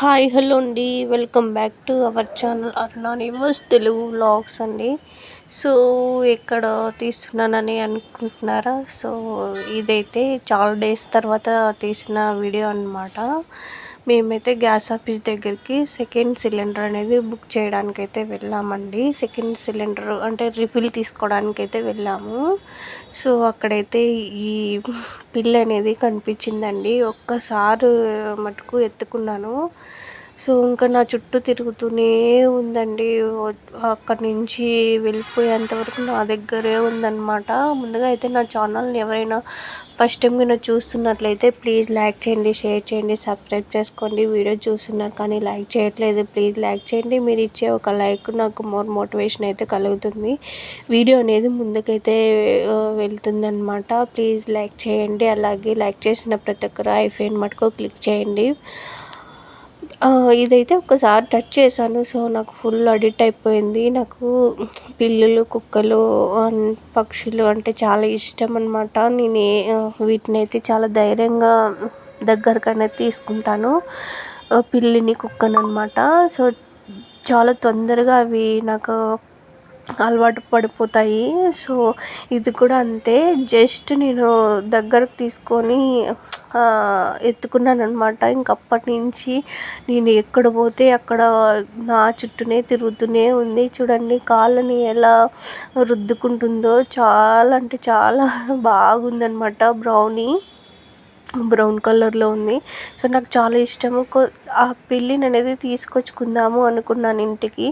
Hi hello అండి. Welcome back to our channel Aruna నివర్స్ Telugu vlogs అండి. So ఎక్కడ తీస్తున్నానని అనుకుంటున్నారా? సో ఇదైతే చాలా డేస్ తర్వాత తీసిన వీడియో అనమాట మేమైతే గ్యాస్ ఆఫీస్ దగ్గరికి సెకండ్ సిలిండర్ అనేది బుక్ చేయడానికి అయితే వెళ్ళామండి. సెకండ్ సిలిండర్ అంటే రిఫిల్ తీసుకోవడానికి అయితే వెళ్ళాము. సో అక్కడైతే ఈ పిల్ అనేది కనిపించిందండి. ఒక్కసారి మటుకు ఎత్తుకున్నాను. సో ఇంకా నా చుట్టూ తిరుగుతూనే ఉందండి. అక్కడి నుంచి వెళ్ళిపోయేంత వరకు నా దగ్గరే ఉందన్నమాట. ముందుగా అయితే నా ఛానల్ని ఎవరైనా ఫస్ట్ టైం నేను చూస్తున్నట్లయితే ప్లీజ్ లైక్ చేయండి షేర్ చేయండి సబ్స్క్రైబ్ చేసుకోండి. వీడియో చూస్తున్నారు కానీ లైక్ చేయట్లేదు ప్లీజ్ లైక్ చేయండి. మీరు ఇచ్చే ఒక లైక్ నాకు మోర్ మోటివేషన్ అయితే కలుగుతుంది. వీడియో అనేది ముందుకైతే వెళ్తుందనమాట ప్లీజ్ లైక్ చేయండి. అలాగే లైక్ చేసిన ప్రతి ఒక్కరు ఐఫోన్ మటుకు క్లిక్ చేయండి. ఇదైతే ఒకసారి టచ్ చేశాను. సో నాకు ఫుల్ అడిక్ట్ అయిపోయింది. నాకు పిల్లులు కుక్కలు పక్షులు అంటే చాలా ఇష్టం అనమాట నేను వీటిని అయితే చాలా ధైర్యంగా దగ్గరకనే తీసుకుంటాను. పిల్లిని కుక్కను అనమాట సో చాలా తొందరగా అవి నాకు అలవాటు పడిపోతాయి. సో ఇది కూడా అంతే. జస్ట్ నేను దగ్గరకు తీసుకొని ఎత్తుకున్నాను అనమాట ఇంక అప్పటి నుంచి నేను ఎక్కడ పోతే అక్కడ నా చుట్టూనే తిరుగుతూనే ఉంది. చూడండి కాళ్ళని ఎలా రుద్దుకుంటుందో. చాలా అంటే చాలా బాగుందనమాట బ్రౌనీ. బ్రౌన్ కలర్లో ఉంది. సో నాకు చాలా ఇష్టము. ఆ పిల్లిని అనేది తీసుకొచ్చుకుందాము అనుకున్నాను ఇంటికి.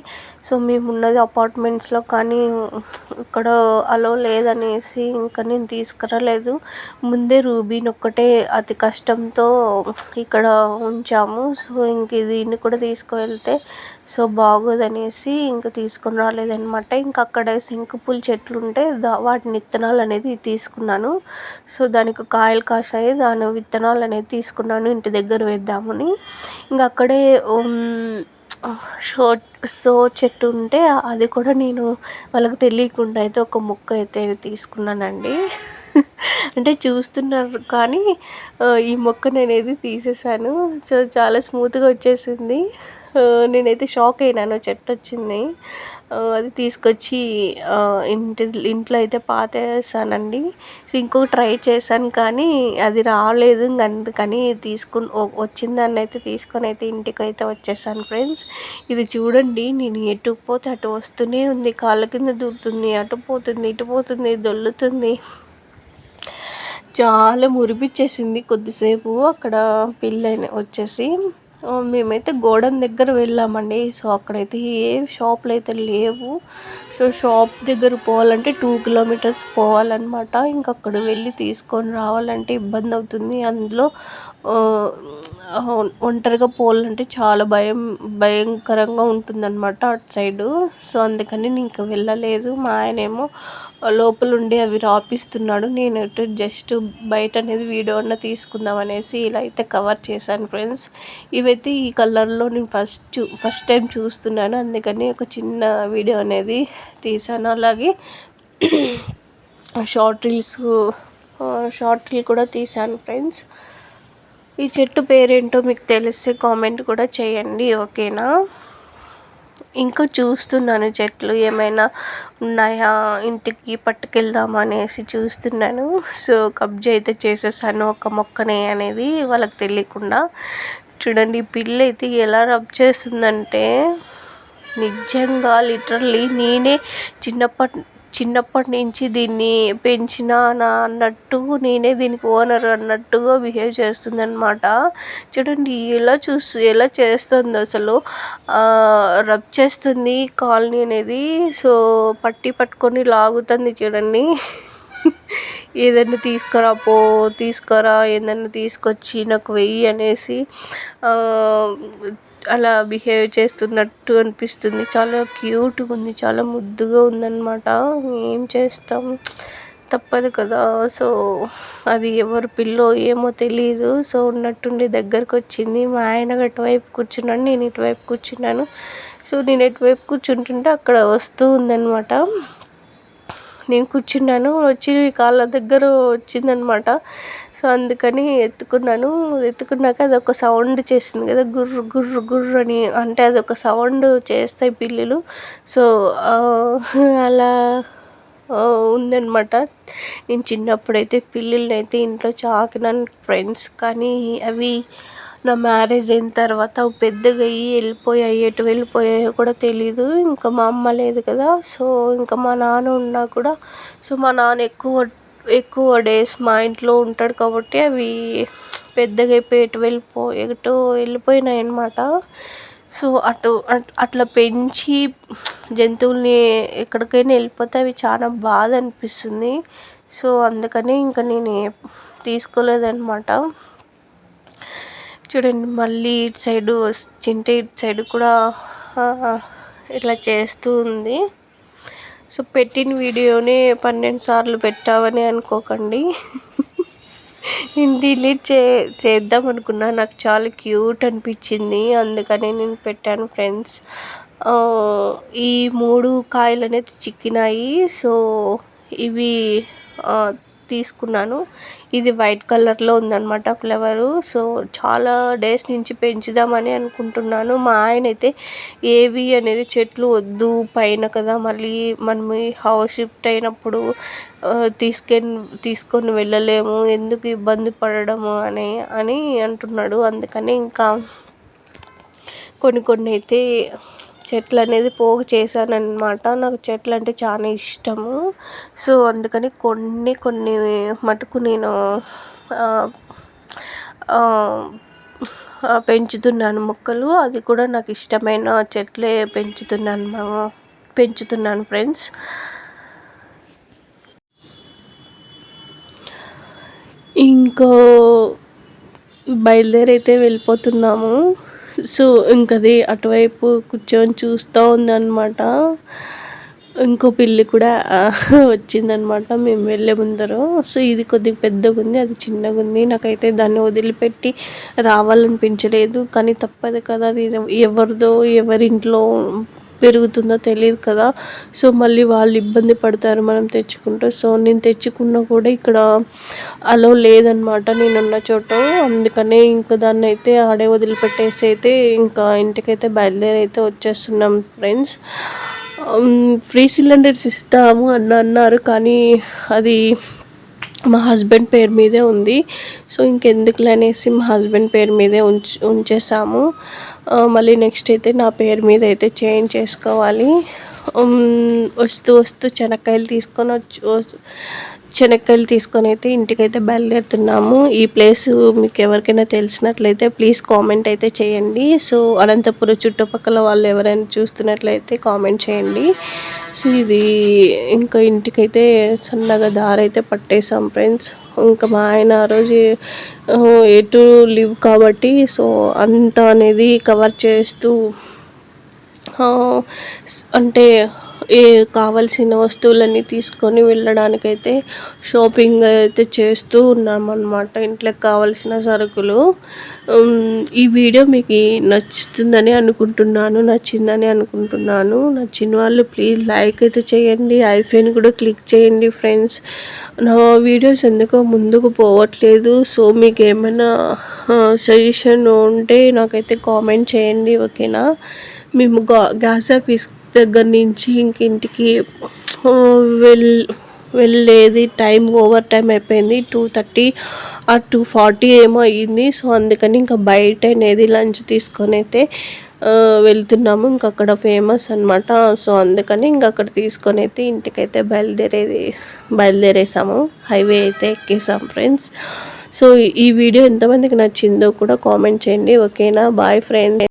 సో మేము ఉన్నది అపార్ట్మెంట్స్లో కానీ ఇక్కడ అలో లేదనేసి ఇంకా నేను తీసుకురాలేదు. ముందే రూబీని ఒక్కటే అతి కష్టంతో ఇక్కడ ఉంచాము. సో ఇంక దీన్ని కూడా తీసుకువెళ్తే సో బాగోదనేసి ఇంకా తీసుకుని రాలేదనమాట ఇంకా అక్కడ శంకుపూల చెట్లు ఉంటే దా వాటి విత్తనాలు అనేది తీసుకున్నాను. సో దానికి కాయలు కాసాయి దాని విత్తనాలు అనేది తీసుకున్నాను ఇంటి దగ్గర వేద్దామని. ఇంకా అక్కడే షో సో చెట్టు ఉంటే అది కూడా నేను వాళ్ళకి తెలియకుండా అయితే ఒక మొక్క అయితే తీసుకున్నానండి. అంటే చూస్తున్నారు కానీ ఈ మొక్కను అనేది తీసేసాను. సో చాలా స్మూత్గా వచ్చేసింది. నేనైతే షాక్ అయినాను చెట్టు వచ్చింది. అది తీసుకొచ్చి ఇంటి ఇంట్లో అయితే పాతేసానండి. సో ఇంకొక ట్రై చేశాను కానీ అది రాలేదు. ఇంక అందుకని తీసుకుని వచ్చిందాన్ని అయితే తీసుకొని అయితే ఇంటికి అయితే వచ్చేసాను ఫ్రెండ్స్. ఇది చూడండి నేను ఎటు పోతే అటు వస్తూనే ఉంది. కాళ్ళ కింద దూరుతుంది అటు పోతుంది ఇటు పోతుంది దొల్లుతుంది. చాలా మురిపిచ్చేసింది. కొద్దిసేపు అక్కడ పిల్లైన వచ్చేసి మేమైతే గోడౌన్ దగ్గర వెళ్ళామండి. సో అక్కడైతే ఏ షాపులు అయితే లేవు. సో షాప్ దగ్గర పోవాలంటే టూ కిలోమీటర్స్ పోవాలన్నమాట. ఇంక అక్కడ వెళ్ళి తీసుకొని రావాలంటే ఇబ్బంది అవుతుంది. అందులో ఒంటరిగా పోవాలంటే చాలా భయం భయంకరంగా ఉంటుందన్నమాట అటు సైడు. సో అందుకని నేను ఇంకా వెళ్ళలేదు. మా ఆయనేమో లోపల ఉండి అవి రాపిస్తున్నాడు. నేను జస్ట్ బయట అనేది వీడియో అన్న తీసుకుందాం అనేసి ఇలా అయితే కవర్ చేశాను ఫ్రెండ్స్. ఇవి ఇవైతే ఈ కలర్లో నేను ఫస్ట్ చూ ఫస్ట్ టైం చూస్తున్నాను. అందుకని ఒక చిన్న వీడియో అనేది తీసాను అలాగే షార్ట్ రీల్స్ షార్ట్ రీల్ కూడా తీసాను ఫ్రెండ్స్. ఈ చెట్టు పేరేంటో మీకు తెలిస్తే కామెంట్ కూడా చేయండి ఓకేనా? ఇంకా చూస్తున్నాను చెట్లు ఏమైనా ఉన్నాయా? ఇంటికి పట్టుకెళ్దామా అనేసి చూస్తున్నాను. సో కబ్జా అయితే చేసేసాను ఒక మొక్కనే అనేది వాళ్ళకి తెలియకుండా. చూడండి పిల్ల అయితే ఎలా రబ్ చేస్తుందంటే నిజంగా లిటరల్లీ నేనే చిన్నప్పటి చిన్నప్పటి నుంచి దీన్ని పెంచినానా అన్నట్టు నేనే దీనికి ఓనర్ అన్నట్టుగా బిహేవ్ చేస్తుంది అనమాట చూడండి ఎలా చూస్తూ ఎలా చేస్తుంది అసలు? రబ్ చేస్తుంది కాలనీ అనేది సో పట్టి పట్టుకొని లాగుతుంది చూడండి. ఏదైనా తీసుకురా పో తీసుకురా ఏదైనా తీసుకొచ్చి నాకు వెయ్యి అనేసి అలా బిహేవ్ చేస్తున్నట్టు అనిపిస్తుంది. చాలా క్యూట్గా ఉంది చాలా ముద్దుగా ఉందన్నమాట. ఏం చేస్తాం? తప్పదు కదా. సో అది ఎవరు పిల్లో ఏమో తెలియదు సో ఉన్నట్టుండి దగ్గరకు వచ్చింది మా ఆయన అటువైపు కూర్చున్నాడు నేను ఇటువైపు కూర్చున్నాను. సో నేను ఎటువైపు కూర్చుంటుంటే అక్కడ వస్తూ ఉందన్నమాట. నేను కూర్చున్నాను వచ్చి కాళ్ళ దగ్గర వచ్చిందనమాట. సో అందుకని ఎత్తుకున్నాను. ఎత్తుకున్నాక అది ఒక సౌండ్ చేసింది కదా గుర్రు గుర్రు గుర్రు అని. అంటే అది ఒక సౌండ్ చేస్తాయి పిల్లులు. సో అలా ఉందన్నమాట నేను చిన్నప్పుడైతే పిల్లుల్ని అయితే ఇంట్లో చాకినాను ఫ్రెండ్స్ కానీ అవి నా మ్యారేజ్ అయిన తర్వాత పెద్దగా అయ్యి వెళ్ళిపోయాయి ఎటు వెళ్ళిపోయాయో కూడా తెలీదు. ఇంకా మా అమ్మ లేదు కదా సో ఇంకా మా నాన్న ఉన్నా కూడా సో మా నాన్న ఎక్కువ ఎక్కువ డేస్ మా ఇంట్లో ఉంటాడు కాబట్టి అవి పెద్దగా అయిపోయి ఎటు వెళ్ళిపో ఎటు వెళ్ళిపోయినాయి అన్నమాట. సో అటు అట్లా పెంచి జంతువుల్ని ఎక్కడికైనా వెళ్ళిపోతే అవి చాలా బాధ అనిపిస్తుంది. సో అందుకని ఇంకా నేను తీసుకోలేదన్నమాట. చూడండి మళ్ళీ ఇటు సైడు చింటే ఇటు సైడ్ కూడా ఇట్లా చేస్తూ ఉంది. సో పెట్టిన వీడియోని పన్నెండు సార్లు పెట్టావని అనుకోకండి. నేను డిలీట్ చే చేద్దాం అనుకున్నా. నాకు చాలా క్యూట్ అనిపించింది. అందుకని నేను పెట్టాను ఫ్రెండ్స్. ఈ మూడు కాయలు అనేది చిక్కినాయి. సో ఇవి తీసుకున్నాను. ఇది వైట్ కలర్లో ఉందన్నమాట ఫ్లవరు. సో చాలా డేస్ నుంచి పెంచుదామని అనుకుంటున్నాను. మా ఆయన అయితే ఏవి అనేది చెట్లు వద్దు పైన కదా మళ్ళీ మనం హౌస్ షిఫ్ట్ అయినప్పుడు తీసుకొని తీసుకొని వెళ్ళలేము. ఎందుకు ఇబ్బంది పడడము అని అని అంటున్నాడు. అందుకని ఇంకా కొన్ని కొన్ని అయితే చెట్లు అనేది పోగు చేశానన్నమాట. నాకు చెట్లు అంటే చాలా ఇష్టము. సో అందుకని కొన్ని కొన్ని మటుకు నేను పెంచుతున్నాను మొక్కలు. అది కూడా నాకు ఇష్టమైన చెట్లే పెంచుతున్నాను పెంచుతున్నాను ఫ్రెండ్స్. ఇంకో బయలుదేరైతే వెళ్ళిపోతున్నాము. సో ఇంకది అటువైపు కూర్చొని చూస్తూ ఉందన్నమాట. ఇంకో పిల్లి కూడా వచ్చిందనమాట మేము వెళ్ళే ముందర. సో ఇది కొద్దిగా పెద్దగా ఉంది అది చిన్నగా ఉంది. నాకైతే దాన్ని వదిలిపెట్టి రావాలనిపించలేదు. కానీ తప్పదు కదా అది ఎవరిదో ఎవరింట్లో పెరుగుతుందో తెలియదు కదా. సో మళ్ళీ వాళ్ళు ఇబ్బంది పడతారు మనం తెచ్చుకుంటే. సో నేను తెచ్చుకున్నా కూడా ఇక్కడ అలో లేదనమాట నేనున్న చోట. అందుకనే ఇంకా దాన్ని అయితే ఆడే వదిలిపెట్టేసి అయితే ఇంకా ఇంటికైతే బయలుదేరి అయితే వచ్చేస్తున్నాం ఫ్రెండ్స్. ఫ్రీ సిలిండర్స్ ఇస్తాము అని అన్నారు. కానీ అది మా హస్బెండ్ పేరు మీదే ఉంది. సో ఇంకెందుకులనేసి మా హస్బెండ్ పేరు మీదే ఉంచ ఉంచేసాము. మళ్ళీ నెక్స్ట్ అయితే నా పేరు మీద అయితే చేంజ్ చేసుకోవాలి. వస్తూ వస్తూ శనక్కాయలు తీసుకొని వచ్చి శనక్కాయలు తీసుకొని అయితే ఇంటికైతే బయలుదేరుతున్నాము. ఈ ప్లేస్ మీకు ఎవరికైనా తెలిసినట్లయితే ప్లీజ్ కామెంట్ అయితే చేయండి. సో అనంతపురం చుట్టుపక్కల వాళ్ళు ఎవరైనా చూస్తున్నట్లయితే కామెంట్ చేయండి. సో ఇది ఇంకా ఇంటికైతే సన్నగా దారి అయితే పట్టేసాం ఫ్రెండ్స్. ఇంకా మా ఆయన ఆ రోజు ఎటు లివ్ కాబట్టి సో అంత అనేది కవర్ చేస్తూ అంటే ఏ కావాల్సిన వస్తువులన్నీ తీసుకొని వెళ్ళడానికైతే షాపింగ్ అయితే చేస్తూ ఉన్నామన్నమాట. ఇంట్లోకి కావాల్సిన సరుకులు. ఈ వీడియో మీకు నచ్చుతుందని అనుకుంటున్నాను నచ్చిందని అనుకుంటున్నాను. నచ్చిన వాళ్ళు ప్లీజ్ లైక్ అయితే చేయండి ఐఫోన్ కూడా క్లిక్ చేయండి ఫ్రెండ్స్. నా వీడియోస్ ఎందుకో ముందుకు పోవట్లేదు. సో మీకు ఏమైనా సజెషన్ ఉంటే నాకైతే కామెంట్ చేయండి ఓకేనా? మేము గా గ్యాస్ ఆఫీస్ దగ్గర నుంచి ఇంక ఇంటికి వెళ్ వెళ్ళేది టైం ఓవర్ టైం అయిపోయింది. టూ థర్టీ ఆ టూ ఫార్టీ ఏమో అయ్యింది సో అందుకని ఇంకా బయట అనేది లంచ్ తీసుకొని అయితే వెళ్తున్నాము. ఇంక అక్కడ ఫేమస్ అనమాట సో అందుకని ఇంక అక్కడ తీసుకొని అయితే ఇంటికైతే బయలుదేరేది బయలుదేరేసాము. హైవే అయితే ఎక్కేసాం ఫ్రెండ్స్ సో ఈ వీడియో ఎంతమందికి నచ్చిందో కూడా కామెంట్ చేయండి. ఓకేనా బాయ్ ఫ్రెండ్